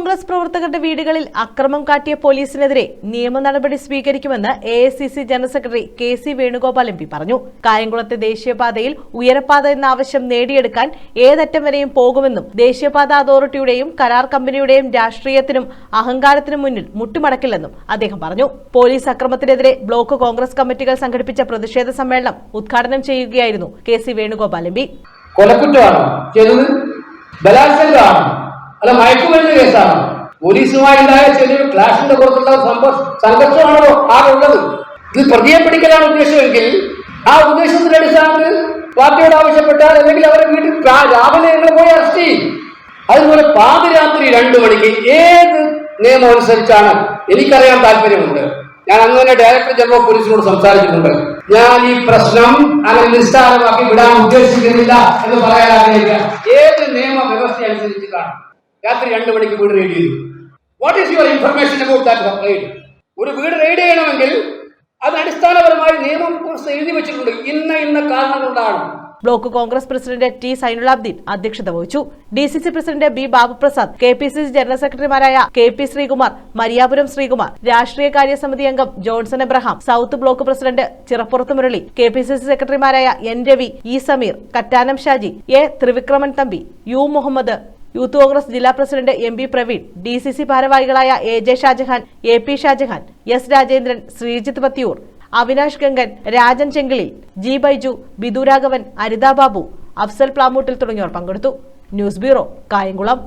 കോൺഗ്രസ് പ്രവർത്തകരുടെ വീടുകളിൽ അക്രമം കാട്ടിയ പോലീസിനെതിരെ നിയമ നടപടി സ്വീകരിക്കുമെന്ന് A general secretary K C Venugopal M P പറഞ്ഞു. കായംകുളത്തെ ദേശീയപാതയിൽ ഉയരപാത എന്ന ആവശ്യം നേടിയെടുക്കാൻ ഏതറ്റം വരെയും പോകുമെന്നും ദേശീയപാത അതോറിറ്റിയുടെയും കരാർ കമ്പനിയുടെയും രാഷ്ട്രീയത്തിനും അഹങ്കാരത്തിനും മുന്നിൽ മുട്ടുമടക്കില്ലെന്നും അദ്ദേഹം പറഞ്ഞു. പോലീസ് അക്രമത്തിനെതിരെ ബ്ലോക്ക് കോൺഗ്രസ് കമ്മിറ്റികൾ സംഘടിപ്പിച്ച പ്രതിഷേധ സമ്മേളനം ഉദ്ഘാടനം ചെയ്യുകയായിരുന്നു K C Venugopal M P. കൊലക്കുറ്റമാണ് ചെയ്തത്. ബലാത്സംഗമാണോ. അല്ല മയക്കുമരുന്ന് കേസാണോ? പോലീസുമായുണ്ടായ ചെറിയൊരു ക്ലാഷിന്റെ പുറത്തുള്ള സംഘർഷമാണോ ഉള്ളത്? ഇത് പ്രതിയെ പിടിക്കലാണ് ഉദ്ദേശമെങ്കിൽ ആ ഉദ്ദേശത്തിന്റെ അടിസ്ഥാനത്തിൽ പാർട്ടിയോട് ആവശ്യപ്പെട്ടാൽ അല്ലെങ്കിൽ അവരെ വീട്ടിൽ രാവിലെ നിങ്ങൾ പോയി അറസ്റ്റ് ചെയ്യും. അതുപോലെ പാതിരാത്രി രണ്ടു മണിക്ക് ഏത് നിയമം അനുസരിച്ചാണ് എനിക്കറിയാൻ താല്പര്യമുണ്ട്. ഞാൻ അങ്ങനെ ഡയറക്ടർ ജനറൽ പോലീസിനോട് സംസാരിച്ചിട്ടുണ്ട്. ഞാൻ ഈ പ്രശ്നം അങ്ങനെ നിസ്സാരമാക്കി വിടാൻ ഉദ്ദേശിക്കുന്നില്ല എന്ന് പറയാൻ ആഗ്രഹിക്കാം ഏത് നിയമ വ്യവസ്ഥ അനുസരിച്ചിട്ടാണ്? രാത്രി രണ്ടു മണിക്ക് വീട് റെയ്ഡ് ചെയ്തു. What is your information about that raid ഒരു വീട് റെയ്ഡ് ചെയ്യണമെങ്കിൽ അത് അടിസ്ഥാനപരമായി നിയമം എഴുതി വെച്ചിട്ടുണ്ട്. ഇന്ന ഇന്ന കാരണം കൊണ്ടാണ്. Block Congress president T Zainulabdeen അധ്യക്ഷത വഹിച്ചു. D C C president B Babuprasad K P C C general സെക്രട്ടറിമാരായ കെ പി ശ്രീകുമാർ മരിയാപുരം ശ്രീകുമാർ രാഷ്ട്രീയ കാര്യസമിതി അംഗം Johnson Abraham south block president Chirappurath Murali K P C C സെക്രട്ടറിമാരായ N Ravi E Sameer Kattanam Shaji A Thrivikraman Thampi U Muhammad youth Congress ജില്ലാ president M B Praveen D C C ഭാരവാഹികളായ A J Shajahan A P Shajahan S Rajendran Sreejith Pathiyoor Avinash Gangan Rajan Chengilil G Biju Bidhuraghavan Aritha Babu Afsal Plamoottil തുടങ്ങിയവർ പങ്കെടുത്തു. News bureau Kayamkulam.